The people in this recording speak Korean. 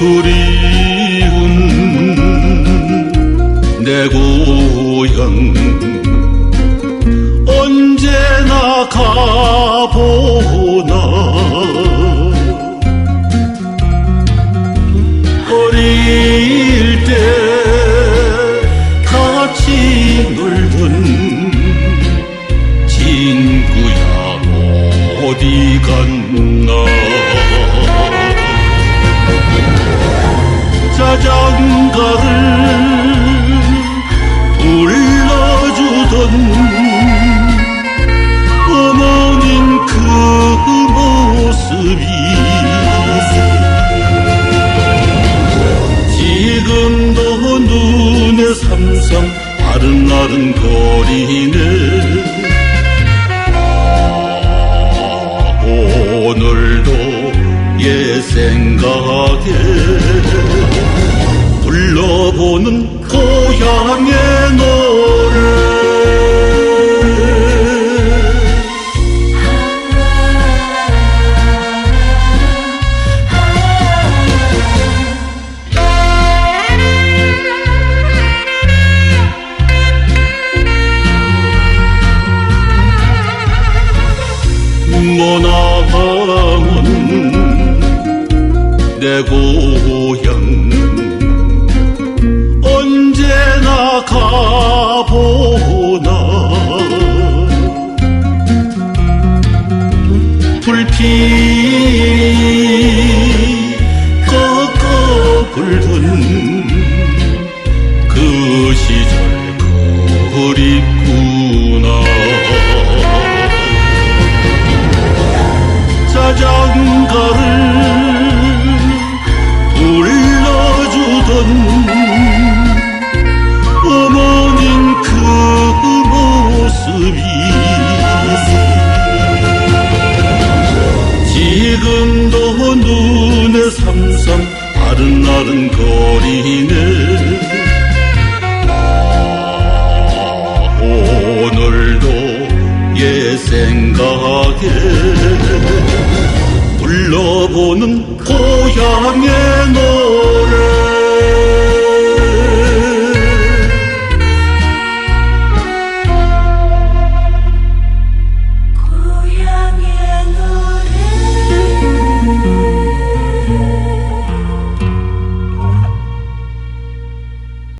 그리운 내 고향. 언제나 가보 아른아른 거리네 아, 오늘도 옛 생각에 불러보는 고향의 노래 머나먼 내 고향. 언제나 가 아른아른 거리네 아, 오늘도 옛 생각에 불러보는 고향의 노래